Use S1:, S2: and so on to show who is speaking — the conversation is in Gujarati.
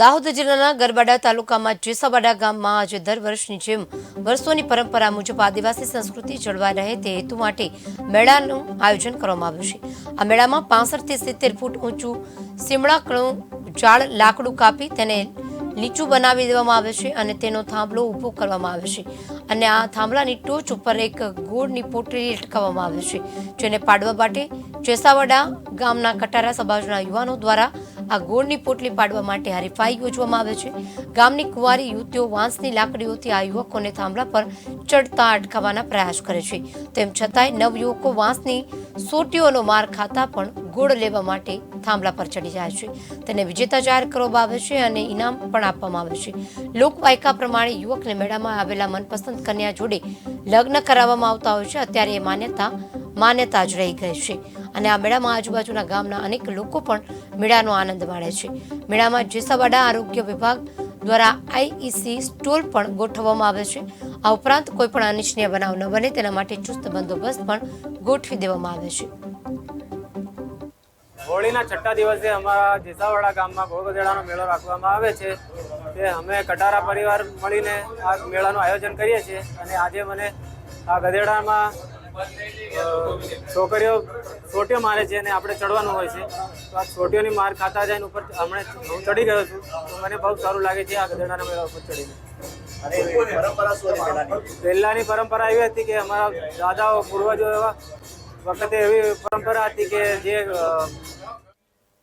S1: દાહોદ જિલ્લાના ગરબાડા તાલુકામાં જેસાવાડા ગામમાં આજે દર વર્ષની જેમ વર્ષોની પરંપરા મુજબ આદિવાસી સંસ્કૃતિ જળવાઈ રહે તે હેતુ માટે મેળાનું આયોજન કરવામાં આવ્યું છે. આ મેળામાં પાંસઠથી સિત્તેર ફૂટ ઊંચું સીમડાકણું ઝાડ લાકડું કાપી તેને લીચું બનાવી દેવામાં આવે છે અને તેનો થાંભલો ઊભો કરવામાં આવે છે અને આ થાંભલાની ટોચ ઉપર એક ગોળની પોટલી લટકાવવામાં આવે છે જેને પાડવા માટે જેસાવાડા ગામના કટારા સમાજના યુવાનો દ્વારા આ ગોળની પોટલી પાડવા માટે હરીફાઈ યોજવામાં આવે છે. ગામની કુંવારી યુવતીઓ વાંસની લાકડીઓથી આ યુવકોને થાંભલા પર ચડતા અટકાવવાના પ્રયાસ કરે છે. તેમ છતાંય નવ યુવકો વાંસની સોટીઓનો માર ખાતા પણ ગોળ લેવા માટે થાંભલા પર ચડી જાય છે. તેને વિજેતા જાહેર કરવામાં આવે છે અને ઇનામ પણ આપવામાં આવે છે. લોકવાયકા પ્રમાણે યુવકને મેળામાં આવેલા મનપસંદ કન્યા જોડે લગ્ન કરાવવામાં આવતા હોય છે. અત્યારે એ માન્યતા માન્યતા જ રહી ગઈ છે. અને આ મેળામાં આજુબાજુના ગામના અનેક લોકો પણ મેળાનો આનંદ માણે છે. મેળામાં જેસાવાડા આરોગ્ય વિભાગ દ્વારા આઈઈસી સ્ટોલ પણ ગોઠવવામાં આવે છે. આ ઉપરાંત કોઈ પણ અનિચ્છનીય બનાવ ન બને, તેના માટે ચુસ્ત બંદોબસ્ત પણ ગોઠવી દેવામાં આવે છે.
S2: હોળીના છઠ્ઠા દિવસે અમારા જેસાવાડા ગામમાં ગોળગધેડાનો મેળો રાખવામાં આવે છે. તે અમે કટારા પરિવાર મળીને આ મેળાનું આયોજન કરીએ છીએ. અને આજે મને આ ગધેડામાં છોકરીઓ સોટીઓ મારે છે અને આપણે ચડવાનું હોય છે. તો આ સોટીઓની માર ખાતા જાય ને ઉપર હમણાં હું ચડી ગયો છું. તો મને બહુ સારું લાગે છે આ ગધેડાના મેળા ઉપર ચડીને.
S3: પહેલાની?
S2: પરંપરા એવી હતી કે અમારા દાદાઓ પૂર્વજો એવા વખતે એવી પરંપરા હતી કે જે